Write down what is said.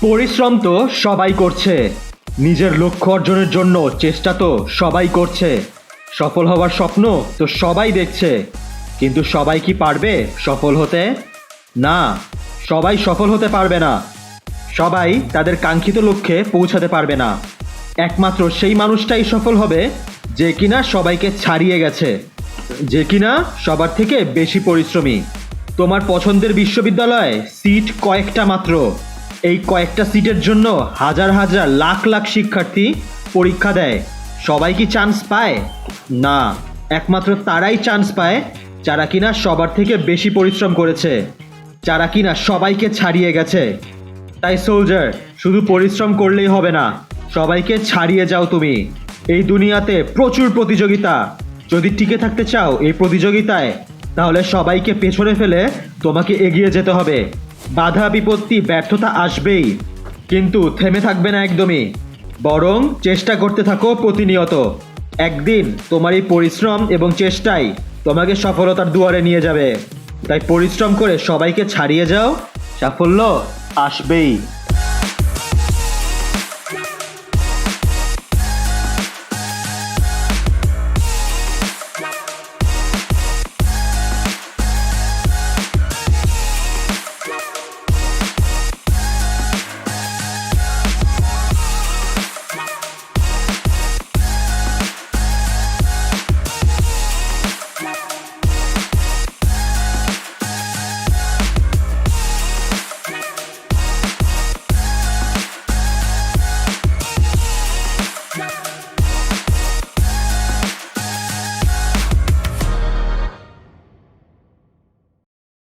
পরিশ্রম তো সবাই করছে। নিজের লক্ষ্য অর্জনের জন্য চেষ্টা তো সবাই করছে। সফল হওয়ার স্বপ্ন তো সবাই দেখছে। কিন্তু সবাই কি পারবে সফল হতে? না, সবাই সফল হতে পারবে না। সবাই তাদের কাঙ্ক্ষিত লক্ষ্যে পৌঁছাতে পারবে না। একমাত্র সেই মানুষটাই সফল হবে যে কিনা সবাইকে ছাড়িয়ে গেছে। যে কিনা সবার থেকে বেশি পরিশ্রমী। তোমার পছন্দের বিশ্ববিদ্যালয়ে সিট কয়েকটা মাত্র। এই কয়েকটা সিটের জন্য হাজার হাজার লাখ লাখ শিক্ষার্থী পরীক্ষা দেয়। সবাই কি চান্স পায়? না। একমাত্র তারাই চান্স পায় যারা কিনা সবার থেকে বেশি পরিশ্রম করেছে, যারা কিনা সবাইকে ছাড়িয়ে গেছে। তাই সোলজার শুধু পরিশ্রম করলেই হবে না, সবাইকে ছাড়িয়ে যাও তুমি। এই দুনিয়াতে প্রচুর প্রতিযোগিতা। যদি টিকে থাকতে চাও এই প্রতিযোগিতায়, তাহলে সবাইকে পেছনে ফেলে তোমাকে এগিয়ে যেতে হবে। বাধা বিপত্তি ব্যর্থতা আসবেই। কিন্তু থেমে থাকবে না একদমই। বরং চেষ্টা করতে থাকো প্রতিনিয়ত। একদিন তোমার এই পরিশ্রম এবং চেষ্টাই তোমাকে সফলতার দুয়ারে নিয়ে যাবে। তাই পরিশ্রম করে সবাইকে ছাড়িয়ে যাও। সাফল্য আসবেই।